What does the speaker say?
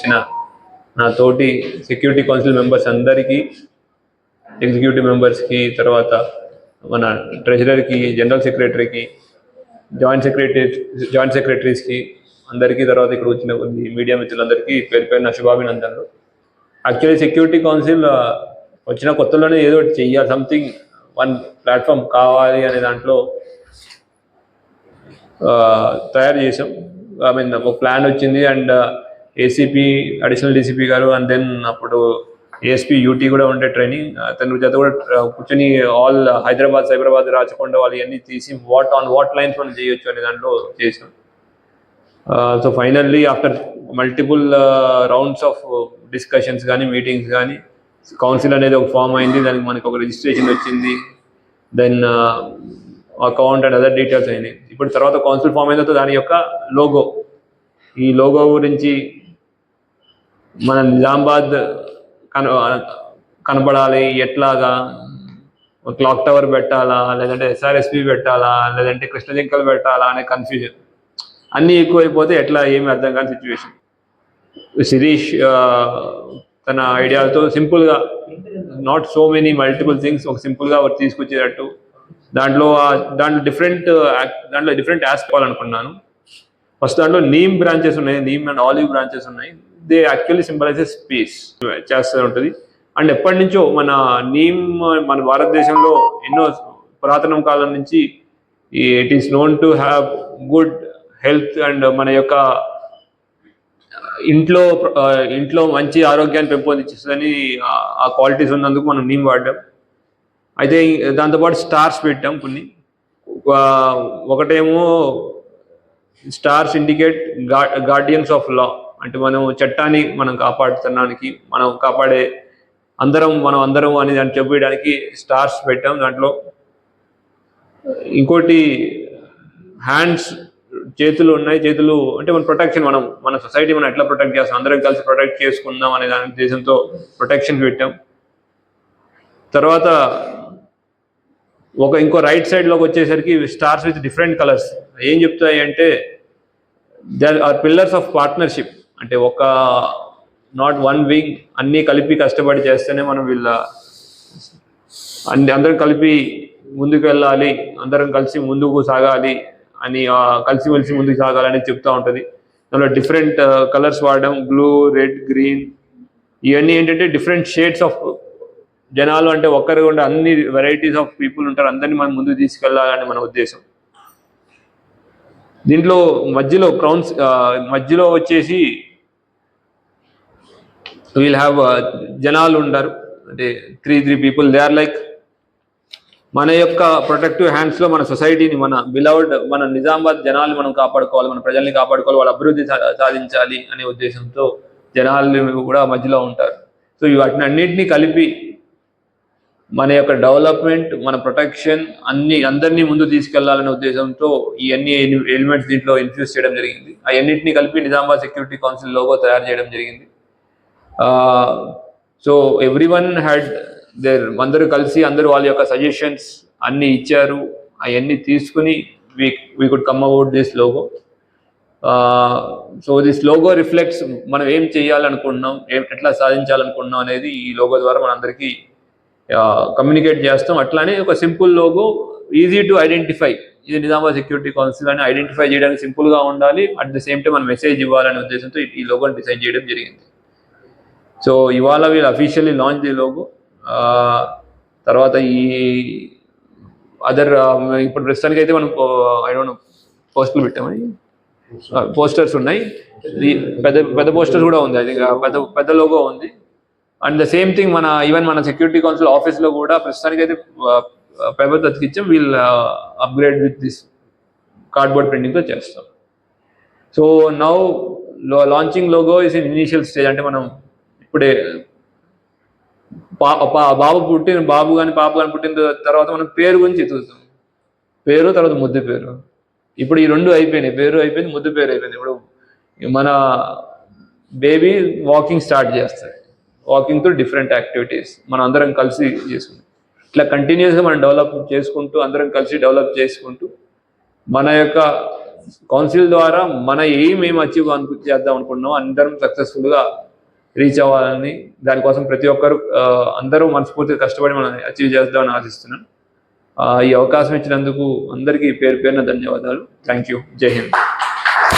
వచ్చిన నా తోటి సెక్యూరిటీ కౌన్సిల్ మెంబర్స్ అందరికీ ఎగ్జిక్యూటివ్ మెంబర్స్కి తర్వాత మన ట్రెజరర్కి జనరల్ సెక్రటరీకి జాయింట్ సెక్రటరీ జాయింట్ సెక్రటరీస్కి అందరికీ తర్వాత ఇక్కడ వచ్చిన కొద్ది మీడియా మిత్రులందరికీ పేరు పేరున శుభాభినందనలు. యాక్చువల్లీ సెక్యూరిటీ కౌన్సిల్ వచ్చిన కొత్తలోనే ఏదో ఒకటి చెయ్యాలి సంథింగ్ వన్ ప్లాట్ఫామ్ కావాలి అనే దాంట్లో తయారు చేసాం ఐ మీన్ ఒక ప్లాన్ వచ్చింది అండ్ ఏసీపీ అడిషనల్ డీసీపీ గారు అండ్ దెన్ అప్పుడు ఏఎస్పీ యూటీ కూడా ఉండే ట్రైనింగ్ అతని చేత కూడా కూర్చొని ఆల్ హైదరాబాద్ సైబరాబాద్ రాచకొండ వాళ్ళు ఇవన్నీ తీసి వాట్ ఆన్ వాట్ లైన్స్ మనం చేయొచ్చు అనే దాంట్లో చేసాం. So finally after multiple rounds of discussions కానీ మీటింగ్స్ కానీ కౌన్సిల్ అనేది ఒక ఫామ్ అయింది. దానికి మనకి ఒక రిజిస్ట్రేషన్ వచ్చింది. Then account and other details అయినాయి. ఇప్పుడు తర్వాత కౌన్సిల్ ఫామ్ అయిన తర్వాత దాని యొక్క లోగో ఈ లోగో గురించి మన నిజామాబాద్ కన కనబడాలి ఎట్లాగా? క్లాక్ టవర్ పెట్టాలా? లేదంటే ఎస్ఆర్ఎస్పి పెట్టాలా? లేదంటే కృష్ణజింకలు పెట్టాలా అనే కన్ఫ్యూజన్ అన్నీ ఎక్కువైపోతే ఎట్లా ఏమి అర్థం కాని సిచ్యువేషన్ శిరీష్ తన ఐడియాలతో సింపుల్గా not so many multiple things ఒక సింపుల్గా తీసుకొచ్చేటట్టు. దాంట్లో దాంట్లో డిఫరెంట్ దాంట్లో డిఫరెంట్ యాస్పాల్ ఫస్ట్ దాంట్లో నీమ్ బ్రాంచెస్ ఉన్నాయి నీమ్ అండ్ ఆలివ్ బ్రాంచెస్ ఉన్నాయి. దే యాక్చువల్లీ సింబలైజెస్ పీస్ చేస్తూ ఉంటుంది. అండ్ ఎప్పటి నుంచో మన నీమ్ మన భారతదేశంలో ఎన్నో పురాతనం కాలం నుంచి it is known to have good health and మన యొక్క ఇంట్లో ఇంట్లో మంచి ఆరోగ్యాన్ని పెంపొందించేస్తుందని ఆ- క్వాలిటీస్ ఉన్నందుకు మనం నీమ్ వాడ్డాం. అయితే దాంతోపాటు స్టార్స్ పెట్టాం కొన్ని. ఒకటేమో stars indicate guardians of law. అంటే మనం చట్టాన్ని మనం కాపాడుతున్నానికి మనం కాపాడే అందరం మనం అందరం అని దాన్ని చెప్పడానికి స్టార్స్ పెట్టాం. దాంట్లో ఇంకోటి హ్యాండ్స్ చేతులు ఉన్నాయి. చేతులు అంటే మన ప్రొటెక్షన్ మనం మన సొసైటీ మనం ఎట్లా ప్రొటెక్ట్ చేస్తాం? అందరం కలిసి ప్రొటెక్ట్ చేసుకుందాం అనే దాని ఉద్దేశంతో ప్రొటెక్షన్ పెట్టాం. తర్వాత ఒక ఇంకో రైట్ సైడ్లోకి వచ్చేసరికి స్టార్స్ విత్ డిఫరెంట్ కలర్స్. ఏం చెప్తాయి అంటే there are pillars of partnership అంటే ఒక నాట్ వన్ వింగ్ అన్నీ కలిపి కష్టపడి చేస్తేనే మనం వీళ్ళ అన్ని అందరం కలిపి ముందుకు వెళ్ళాలి అందరం కలిసి ముందుకు సాగాలి అని కలిసిమెలిసి ముందుకు సాగాలని చెప్తూ ఉంటుంది. దానిలో డిఫరెంట్ కలర్స్ uh, వాడడం బ్లూ రెడ్ గ్రీన్ ఇవన్నీ ఏంటంటే డిఫరెంట్ షేడ్స్ ఆఫ్ జనాలు. అంటే ఒక్కరు ఉండే అన్ని వెరైటీస్ ఆఫ్ పీపుల్ ఉంటారు. అందరినీ మనం ముందుకు తీసుకెళ్ళాలని మన ఉద్దేశం. దీంట్లో మధ్యలో క్రౌన్స్ మధ్యలో వచ్చేసి వీల్ హ్యావ్ జనాలు ఉంటారు. అంటే three three people they are like మన యొక్క ప్రొటెక్టివ్ హ్యాండ్స్లో మన సొసైటీని మన బిలౌడ్ మన నిజామాబాద్ జనాలు మనం కాపాడుకోవాలి మన ప్రజల్ని కాపాడుకోవాలి వాళ్ళ అభివృద్ధి సాధించాలి అనే ఉద్దేశంతో జనాలు కూడా మధ్యలో ఉంటారు. సో వాటిని అన్నింటినీ కలిపి మన యొక్క డెవలప్మెంట్ మన ప్రొటెక్షన్ అన్ని అందరినీ ముందు తీసుకెళ్ళాలనే ఉద్దేశంతో ఈ అన్ని ఎలిమెంట్స్ దీంట్లో ఇన్ఫ్యూజ్ చేయడం జరిగింది. ఆ అన్నింటినీ కలిపి నిజామాబాద్ సెక్యూరిటీ కౌన్సిల్ లోగో తయారు చేయడం జరిగింది. So everyone had their అందరూ కలిసి అందరూ వాళ్ళ యొక్క సజెషన్స్ అన్ని ఇచ్చారు. అవన్నీ తీసుకుని we we could come out this logo so this logo reflects మనం ఏం చేయాలనుకుంటున్నాం ఏం ఎట్లా సాధించాలనుకుంటున్నాం అనేది ఈ లోగో ద్వారా మనందరికీ కమ్యూనికేట్ చేస్తాం. అట్లానే ఒక simple logo easy to identify ఇది నిజామాబాద్ సెక్యూరిటీ కౌన్సిల్ అని ఐడెంటిఫై చేయడానికి సింపుల్గా ఉండాలి. అట్ ద సేమ్ టైం మనం మెసేజ్ ఇవ్వాలనే ఉద్దేశంతో ఈ- లోగోని డిసైడ్ చేయడం జరిగింది. సో ఇవాళ వీళ్ళు అఫీషియల్లీ లాంచ్ ది లోగో తర్వాత ఈ అదర్ ఇప్పుడు ప్రస్తుతానికి అయితే మనం ఐ డోంట్ పోస్టులు పెట్టామని పోస్టర్స్ ఉన్నాయి. పెద్ద పెద్ద పోస్టర్స్ కూడా ఉంది. అది పెద్ద పెద్ద లోగో ఉంది. అండ్ ద సేమ్ థింగ్ మన ఈవెన్ మన సెక్యూరిటీ కౌన్సిల్ ఆఫీస్లో కూడా ప్రస్తుతానికి అయితే paper తతికిచ్చాం we'll upgrade with this cardboard ప్రింటింగ్తో చేస్తాం. So now launching logo is in initial stage అంటే మనం ఇప్పుడే పా- బాబు పుట్టిన బాబు కానీ పాప కానీ పుట్టిన తర్వాత మనం పేరు గురించి ఎదుగుతాం పేరు తర్వాత ముద్దు పేరు. ఇప్పుడు ఈ రెండు అయిపోయినాయి. పేరు అయిపోయింది ముద్దు పేరు అయిపోయింది. ఇప్పుడు మన బేబీ వాకింగ్ స్టార్ట్ చేస్తుంది వాకింగ్తో డిఫరెంట్ యాక్టివిటీస్ మనం అందరం కలిసి చేసుకుంటాం. ఇట్లా కంటిన్యూస్గా మనం డెవలప్ చేసుకుంటూ అందరం కలిసి డెవలప్ చేసుకుంటూ మన యొక్క కౌన్సిల్ ద్వారా మన ఏం ఏం అచీవ్ అను చేద్దాం అనుకుంటున్నాం అందరం సక్సెస్ఫుల్గా రీచ్ అవ్వాలని దానికోసం ప్రతి ఒక్కరు అందరూ మనస్ఫూర్తిగా కష్టపడి మనం అచీవ్ చేద్దామని ఆశిస్తున్నాను ఈ అవకాశం ఇచ్చినందుకు అందరికీ పేరు పేరున ధన్యవాదాలు. థ్యాంక్ యూ జై హింద్